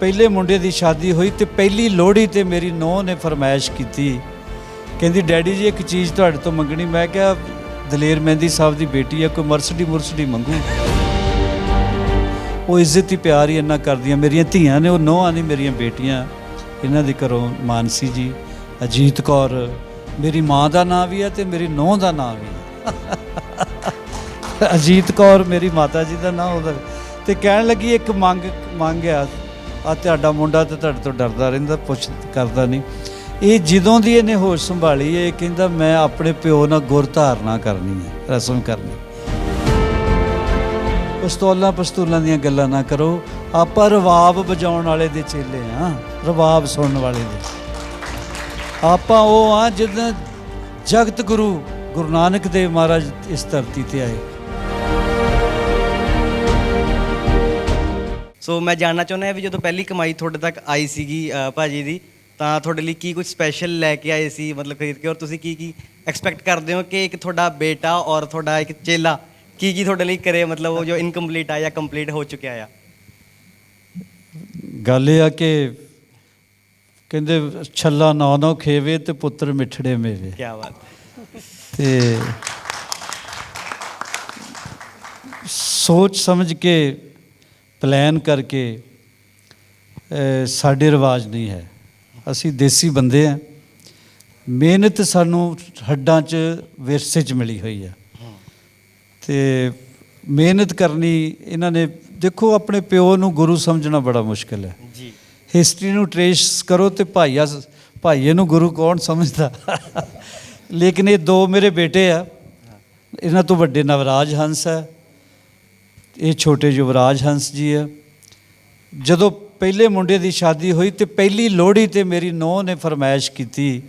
ਪਹਿਲੇ ਮੁੰਡੇ ਦੀ ਸ਼ਾਦੀ ਹੋਈ ਤੇ ਪਹਿਲੀ ਲੋਹੜੀ ਤੇ ਮੇਰੀ ਨੂੰਹ ਨੇ ਫਰਮਾਇਸ਼ ਕੀਤੀ। ਕਹਿੰਦੀ, ਡੈਡੀ ਜੀ, ਇੱਕ ਚੀਜ਼ ਤੁਹਾਡੇ ਤੋਂ ਮੰਗਣੀ। ਮੈਂ ਕਿਹਾ, ਦਲੇਰ ਮਹਿੰਦੀ ਸਾਹਿਬ ਦੀ ਬੇਟੀ ਆ, ਕੋਈ ਮਰਸਡੀ ਮੁਰਸਡੀ ਮੰਗੂ। ਉਹ ਇੱਜ਼ਤ ਹੀ ਪਿਆਰ ਹੀ ਇੰਨਾ ਕਰਦੀਆਂ। ਮੇਰੀਆਂ ਧੀਆਂ ਨੇ, ਉਹ ਨੋਹਾਂ ਨਹੀਂ, ਮੇਰੀਆਂ ਬੇਟੀਆਂ। ਇਹਨਾਂ ਦੇ ਘਰੋਂ ਮਾਨਸੀ ਜੀ, ਅਜੀਤ ਕੌਰ, ਮੇਰੀ ਮਾਂ ਦਾ ਨਾਂ ਵੀ ਹੈ ਤੇ ਮੇਰੀ ਨੂੰਹ ਦਾ ਨਾਂ ਵੀ ਅਜੀਤ ਕੌਰ, ਮੇਰੀ ਮਾਤਾ ਜੀ ਦਾ ਨਾਂ ਉਹਦਾ। ਤੇ ਕਹਿਣ ਲੱਗੀ, ਇੱਕ ਮੰਗ ਮੰਗਿਆ ਆ ਤੁਹਾਡਾ ਮੁੰਡਾ ਤੇ ਤੁਹਾਡੇ ਤੋਂ ਡਰਦਾ ਰਹਿੰਦਾ, ਪੁੱਛ ਕਰਦਾ ਨਹੀਂ। ਇਹ ਜਦੋਂ ਦੀ ਇਹਨੇ ਹੋਸ਼ ਸੰਭਾਲੀ ਇਹ ਕਹਿੰਦਾ, ਮੈਂ ਆਪਣੇ ਪਿਓ ਨਾਲ ਗੁਰ ਧਾਰਨਾ ਕਰਨੀ ਹੈ, ਰਸਮ ਕਰਨੀ ਪਸਤੌਲਾਂ ਪਸਤੂਲਾਂ ਦੀਆਂ ਗੱਲਾਂ ਨਾ ਕਰੋ। ਆਪਾਂ ਰਵਾਬ ਵਜਾਉਣ ਵਾਲੇ ਦੇ ਚੇਲੇ ਆ ਰਵਾਬ ਸੁਣਨ ਵਾਲੇ ਦੇ। ਆਪਾਂ ਉਹ ਆ ਜਿੱਦਾਂ ਜਗਤ ਗੁਰੂ ਗੁਰੂ ਨਾਨਕ ਦੇਵ ਮਹਾਰਾਜ ਇਸ ਧਰਤੀ ਤੇ ਆਏ। ਸੋ ਮੈਂ ਜਾਣਨਾ ਚਾਹੁੰਦਾ ਹਾਂ ਵੀ ਜਦੋਂ ਪਹਿਲੀ ਕਮਾਈ ਤੁਹਾਡੇ ਤੱਕ ਆਈ ਸੀਗੀ ਭਾਜੀ ਦੀ ਤਾਂ ਤੁਹਾਡੇ ਲਈ ਕੀ ਕੁਝ ਸਪੈਸ਼ਲ ਲੈ ਕੇ ਆਏ ਸੀ ਮਤਲਬ ਖਰੀਦ ਕੇ? ਔਰ ਤੁਸੀਂ ਕੀ ਕੀ ਐਕਸਪੈਕਟ ਕਰਦੇ ਹੋ ਕਿ ਇੱਕ ਤੁਹਾਡਾ ਬੇਟਾ ਔਰ ਤੁਹਾਡਾ ਇੱਕ ਚੇਲਾ ਕੀ ਕੀ ਤੁਹਾਡੇ ਲਈ ਕਰੇ? ਮਤਲਬ ਉਹ ਜੋ ਇਨਕੰਪਲੀਟ ਆ ਜਾਂ ਕੰਪਲੀਟ ਹੋ ਚੁੱਕਿਆ ਆ? ਗੱਲ ਇਹ ਆ ਕਿ ਕਹਿੰਦੇ ਛੱਲਾ ਨੌ ਨੌ ਖੇਵੇ ਤੇ ਪੁੱਤਰ ਮਿੱਠੜੇ ਮੇਵੇ। ਕੀ ਬਾਤ। ਤੇ ਸੋਚ ਸਮਝ ਕੇ ਪਲਾਨ ਕਰਕੇ ਸਾਡੇ ਰਿਵਾਜ ਨਹੀਂ ਹੈ। ਅਸੀਂ ਦੇਸੀ ਬੰਦੇ ਆ ਮਿਹਨਤ ਸਾਨੂੰ ਹੱਡਾਂ 'ਚ ਵਿਰਸੇ 'ਚ ਮਿਲੀ ਹੋਈ ਆ ਤੇ ਮਿਹਨਤ ਕਰਨੀ ਇਹਨਾਂ ਨੇ ਦੇਖੋ ਆਪਣੇ ਪਿਓ ਨੂੰ ਗੁਰੂ ਸਮਝਣਾ ਬੜਾ ਮੁਸ਼ਕਲ ਹੈ। ਜੀ। ਹਿਸਟਰੀ ਨੂੰ ਟ੍ਰੇਸ ਕਰੋ ਤੇ ਭਾਈਆ ਭਾਈਏ ਨੂੰ ਗੁਰੂ ਕੌਣ ਸਮਝਦਾ? ਲੇਕਿਨ ਇਹ ਦੋ ਮੇਰੇ ਬੇਟੇ ਆ। ਇਹਨਾਂ ਤੋਂ ਵੱਡੇ ਨਵਰਾਜ ਹੰਸ ਹੈ। ਇਹ ਛੋਟੇ ਯੁਵਰਾਜ ਹੰਸ ਜੀ ਆ। ਜਦੋਂ ਪਹਿਲੇ ਮੁੰਡੇ ਦੀ ਸ਼ਾਦੀ ਹੋਈ ਤੇ ਪਹਿਲੀ ਲੋਹੜੀ ਤੇ ਮੇਰੀ ਨੂੰਹ ਨੇ ਫਰਮਾਇਸ਼ ਕੀਤੀ।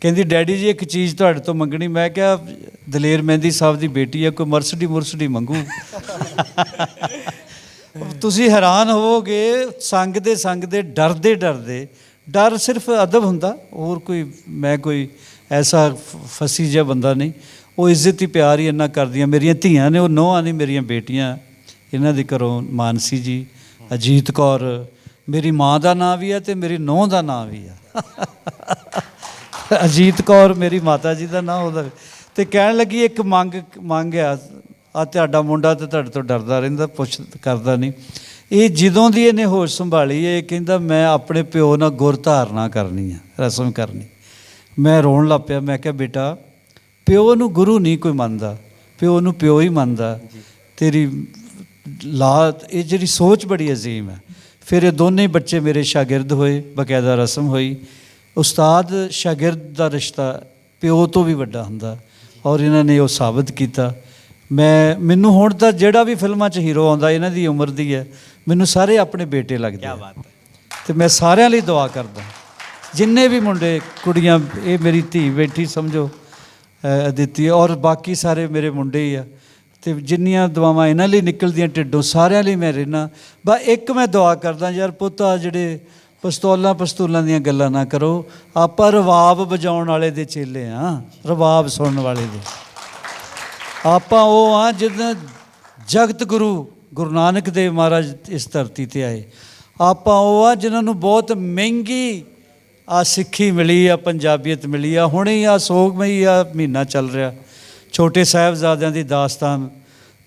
ਕਹਿੰਦੀ ਡੈਡੀ ਜੀ ਇੱਕ ਚੀਜ਼ ਤੁਹਾਡੇ ਤੋਂ ਮੰਗਣੀ। ਮੈਂ ਕਿਹਾ ਦਲੇਰ ਮਹਿੰਦੀ ਸਾਹਿਬ ਦੀ ਬੇਟੀ ਹੈ ਕੋਈ ਮਰਸਡੀ ਮੁਰਸਡੀ ਮੰਗੂ? ਤੁਸੀਂ ਹੈਰਾਨ ਹੋਵੋਗੇ ਸੰਗ ਦੇ ਸੰਗ ਦੇ ਡਰਦੇ ਡਰਦੇ। ਡਰ ਸਿਰਫ ਅਦਬ ਹੁੰਦਾ ਹੋਰ ਕੋਈ ਮੈਂ ਕੋਈ ਐਸਾ ਫਸੀ ਜਿਹਾ ਬੰਦਾ ਨਹੀਂ। ਉਹ ਇੱਜ਼ਤ ਹੀ ਪਿਆਰ ਹੀ ਇੰਨਾ ਕਰਦੀਆਂ। ਮੇਰੀਆਂ ਧੀਆਂ ਨੇ ਉਹ ਨੋਹਾਂ ਨਹੀਂ ਮੇਰੀਆਂ ਬੇਟੀਆਂ। ਇਹਨਾਂ ਦੇ ਘਰੋਂ ਮਾਨਸੀ ਜੀ ਅਜੀਤ ਕੌਰ ਮੇਰੀ ਮਾਂ ਦਾ ਨਾਂ ਵੀ ਹੈ ਤੇ ਮੇਰੀ ਨੂੰਹ ਦਾ ਨਾਂ ਵੀ ਹੈ। ਅਜੀਤ ਕੌਰ ਮੇਰੀ ਮਾਤਾ ਜੀ ਦਾ ਨਾਂ ਉਹਦਾ ਤੇ ਕਹਿਣ ਲੱਗੀ ਇੱਕ ਮੰਗ ਮੰਗਿਆ ਆ ਤੁਹਾਡਾ ਮੁੰਡਾ ਤੇ ਤੁਹਾਡੇ ਤੋਂ ਡਰਦਾ ਰਹਿੰਦਾ ਪੁੱਛ ਕਰਦਾ ਨਹੀਂ। ਇਹ ਜਦੋਂ ਦੀ ਇਹਨੇ ਹੋਸ਼ ਸੰਭਾਲੀ ਇਹ ਕਹਿੰਦਾ ਮੈਂ ਆਪਣੇ ਪਿਓ ਨਾਲ ਗੁਰ ਧਾਰਨਾ ਕਰਨੀ ਹੈ ਰਸਮ ਕਰਨੀ। ਮੈਂ ਰੋਣ ਲੱਗ ਪਿਆ ਮੈਂ ਕਿਹਾ ਬੇਟਾ ਪਿਓ ਨੂੰ ਗੁਰੂ ਨਹੀਂ ਕੋਈ ਮੰਨਦਾ ਪਿਓ ਨੂੰ ਪਿਓ ਹੀ ਮੰਨਦਾ। ਤੇਰੀ ਲਾ ਇਹ ਜਿਹੜੀ ਸੋਚ ਬੜੀ ਅਜ਼ੀਮ ਹੈ। ਫਿਰ ਇਹ ਦੋਨੇ ਬੱਚੇ ਮੇਰੇ ਸ਼ਾਗਿਰਦ ਹੋਏ ਬਕਾਇਦਾ ਰਸਮ ਹੋਈ। ਉਸਤਾਦ ਸ਼ਾਗਿਰਦ ਦਾ ਰਿਸ਼ਤਾ ਪਿਓ ਤੋਂ ਵੀ ਵੱਡਾ ਹੁੰਦਾ ਔਰ ਇਹਨਾਂ ਨੇ ਉਹ ਸਾਬਤ ਕੀਤਾ। ਮੈਂ ਮੈਨੂੰ ਹੁਣ ਤਾਂ ਜਿਹੜਾ ਵੀ ਫਿਲਮਾਂ 'ਚ ਹੀਰੋ ਆਉਂਦਾ ਇਹਨਾਂ ਦੀ ਉਮਰ ਦੀ ਹੈ ਮੈਨੂੰ ਸਾਰੇ ਆਪਣੇ ਬੇਟੇ ਲੱਗਦੇ ਕੀ ਆ। ਬਾਤ ਹੈ। ਤੇ ਮੈਂ ਸਾਰਿਆਂ ਲਈ ਦੁਆ ਕਰਦਾ। ਜਿੰਨੇ ਵੀ ਮੁੰਡੇ ਕੁੜੀਆਂ ਇਹ ਮੇਰੀ ਧੀ ਬੈਠੀ ਸਮਝੋ ਅ, ਅਦਿੱਤੀ ਔਰ ਬਾਕੀ ਸਾਰੇ ਮੇਰੇ ਮੁੰਡੇ ਹੀ ਆ। ਤੇ ਜਿੰਨੀਆਂ ਦੁਆਵਾਂ ਇਹਨਾਂ ਲਈ ਨਿਕਲਦੀਆਂ, ਢਿੱਡੋਂ ਸਾਰਿਆਂ ਲਈ ਮੈਂ ਰਹਿਣਾ ਬਸ ਇੱਕ ਮੈਂ ਦੁਆ ਕਰਦਾ, ਯਾਰ ਪੁੱਤ, ਆ ਜਿਹੜੇ ਪਸਤੌਲਾਂ, ਪਸਤੂਲਾਂ ਦੀਆਂ ਗੱਲਾਂ ਨਾ ਕਰੋ। ਆਪਾਂ ਰਵਾਬ ਵਜਾਉਣ ਵਾਲੇ ਦੇ ਚੇਲੇ ਆ, ਰਵਾਬ ਸੁਣਨ ਵਾਲੇ ਦੇ। ਆਪਾਂ ਉਹ ਆ ਜਦੋਂ ਜਗਤ ਗੁਰੂ ਗੁਰੂ ਨਾਨਕ ਦੇਵ ਮਹਾਰਾਜ ਇਸ ਧਰਤੀ ਤੇ ਆਏ। ਆਪਾਂ ਉਹ ਆ ਜਿਨ੍ਹਾਂ ਨੂੰ ਬਹੁਤ ਮਹਿੰਗੀ ਆ ਸਿੱਖੀ ਮਿਲੀ ਆ, ਪੰਜਾਬੀਅਤ ਮਿਲੀ ਆ, ਹੁਣੇ ਆ ਸੋਗਮਈ ਆ ਮਹੀਨਾ ਚੱਲ ਰਿਹਾ। ਛੋਟੇ ਸਾਹਿਬਜ਼ਾਦਿਆਂ ਦੀ ਦਾਸਤਾਨ।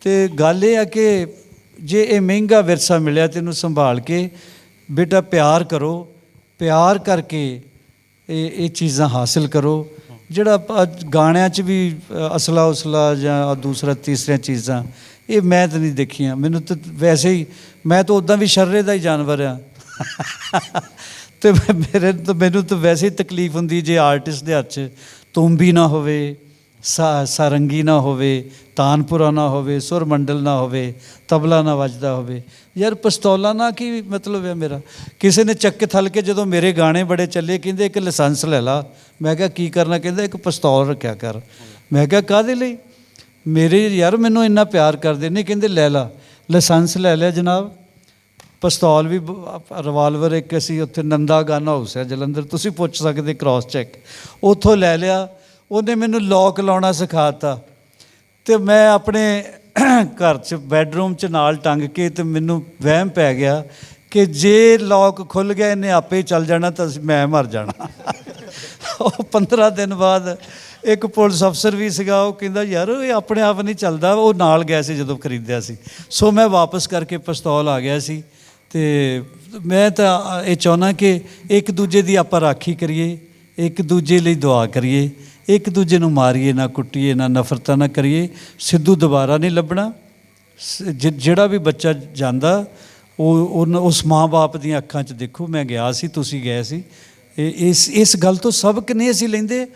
ਤੇ ਗੱਲ ਇਹ ਆ ਕਿ ਜੇ ਇਹ ਮਹਿੰਗਾ ਵਿਰਸਾ ਮਿਲਿਆ ਤੇ ਇਹਨੂੰ ਸੰਭਾਲ ਕੇ ਬੇਟਾ ਪਿਆਰ ਕਰੋ ਪਿਆਰ ਕਰਕੇ ਇਹ ਇਹ ਚੀਜ਼ਾਂ ਹਾਸਿਲ ਕਰੋ। ਜਿਹੜਾ ਗਾਣਿਆਂ 'ਚ ਵੀ ਅ, ਅਸਲਾ ਉਸਲਾ ਜਾਂ ਦੂਸਰਾ ਤੀਸਰੀਆਂ ਚੀਜ਼ਾਂ ਇਹ ਮੈਂ ਤਾਂ ਨਹੀਂ ਦੇਖੀਆਂ। ਮੈਨੂੰ ਤਾਂ ਵੈਸੇ ਹੀ ਮੈਂ ਤਾਂ ਉਦਾਂ ਵੀ ਸ਼ਰਰੇ ਦਾ ਹੀ ਜਾਨਵਰ ਆ। ਤੇ ਮੈਂ- ਮੇਰੇ ਤਾਂ ਮੈਨੂੰ ਤਾਂ ਵੈਸੇ ਹੀ ਤਕਲੀਫ ਹੁੰਦੀ ਜੇ ਆਰਟਿਸਟ ਦੇ ਹੱਥ 'ਚ ਤੁੰਬੀ ਨਾ ਹੋਵੇ। ਸਾਰੰਗੀ ਨਾ ਹੋਵੇ, ਤਾਨਪੁਰਾ ਨਾ ਹੋਵੇ ਸੁਰ ਮੰਡਲ ਨਾ ਹੋਵੇ, ਤਬਲਾ ਨਾ ਵੱਜਦਾ ਹੋਵੇ। ਯਾਰ ਪਿਸਤੌਲਾਂ ਨਾ ਕੀ ਮਤਲਬ ਹੈ ਮੇਰਾ? ਕਿਸੇ ਨੇ ਚੱਕ ਕੇ ਥਲ ਕੇ ਜਦੋਂ ਮੇਰੇ ਗਾਣੇ ਬੜੇ ਚੱਲੇ, ਕਹਿੰਦੇ ਇੱਕ ਲਾਇਸੈਂਸ ਲੈ ਲਾ। ਮੈਂ ਕਿਹਾ, ਕੀ ਕਰਨਾ? ਕਹਿੰਦਾ, ਇੱਕ ਪਿਸਤੌਲ ਰੱਖਿਆ ਕਰ। ਮੈਂ ਕਿਹਾ, ਕਾਹਦੇ ਲਈ? ਮੇਰੇ ਯਾਰ ਮੈਨੂੰ ਇੰਨਾ ਪਿਆਰ ਕਰਦੇ ਨਹੀਂ ਕਹਿੰਦੇ, ਲੈ ਲਾ। ਲਾਇਸੈਂਸ ਲੈ ਲਿਆ ਜਨਾਬ। ਪਿਸਤੌਲ ਵੀ ਰਿਵਾਲਵਰ ਇੱਕ ਅਸੀਂ ਉੱਥੇ ਨੰਦਾ ਗਾਨਾ ਹਾਊਸ ਹੈ ਜਲੰਧਰ। ਤੁਸੀਂ ਪੁੱਛ ਸਕਦੇ ਕ੍ਰਾਸ ਚੈੱਕ ਉੱਥੋਂ ਲੈ ਲਿਆ। ਉਹਨੇ ਮੈਨੂੰ ਲੋਕ ਲਾਉਣਾ ਸਿਖਾਤਾ ਤੇ ਮੈਂ ਆਪਣੇ ਘਰ 'ਚ ਬੈੱਡਰੂਮ 'ਚ ਨਾਲ ਟੰਗ ਕੇ ਤੇ ਮੈਨੂੰ ਵਹਿਮ ਪੈ ਗਿਆ ਕਿ ਜੇ ਲੋਕ ਖੁੱਲ ਗਿਆ, ਇਹਨੇ ਆਪੇ ਚੱਲ ਜਾਣਾ ਤਾਂ ਮੈਂ ਮਰ ਜਾਣਾ। ਉਹ 15 ਦਿਨ ਬਾਅਦ ਇੱਕ ਪੁਲਿਸ ਅਫਸਰ ਵੀ ਸੀਗਾ, ਉਹ ਕਹਿੰਦਾ, ਯਾਰ, ਇਹ ਆਪਣੇ ਆਪ ਨਹੀਂ ਚੱਲਦਾ। ਉਹ ਨਾਲ ਗਿਆ ਸੀ ਜਦੋਂ ਖਰੀਦਿਆ ਸੀ। ਸੋ ਮੈਂ ਵਾਪਸ ਕਰਕੇ ਪਿਸਤੌਲ ਆ ਗਿਆ ਸੀ ਤੇ ਮੈਂ ਤਾਂ ਇਹ ਚਾਹੁੰਦਾ ਕਿ ਇੱਕ ਦੂਜੇ ਦੀ ਆਪਾਂ ਰਾਖੀ ਕਰੀਏ, ਇੱਕ ਦੂਜੇ ਲਈ ਦੁਆ ਕਰੀਏ। ਇੱਕ ਦੂਜੇ ਨੂੰ ਮਾਰੀਏ, ਨਾ ਕੁੱਟੀਏ, ਨਾ ਨਫ਼ਰਤਾਂ ਨਾ ਕਰੀਏ, ਸਿੱਧੂ ਦੁਬਾਰਾ ਨਹੀਂ ਲੱਭਣਾ। ਸ- ਜਿਹੜਾ ਵੀ ਬੱਚਾ ਜਾਂਦਾ, ਉਹ ਉਨ- ਉਸ ਮਾਂ-ਬਾਪ ਦੀਆਂ ਅੱਖਾਂ 'ਚ ਦੇਖੋ, ਮੈਂ ਗਿਆ ਸੀ, ਤੁਸੀਂ ਗਏ ਸੀ। ਇਹ- ਇਸ ਇਸ ਗੱਲ ਤੋਂ ਸਬਕ ਨਹੀਂ ਅਸੀਂ ਲੈਂਦੇ।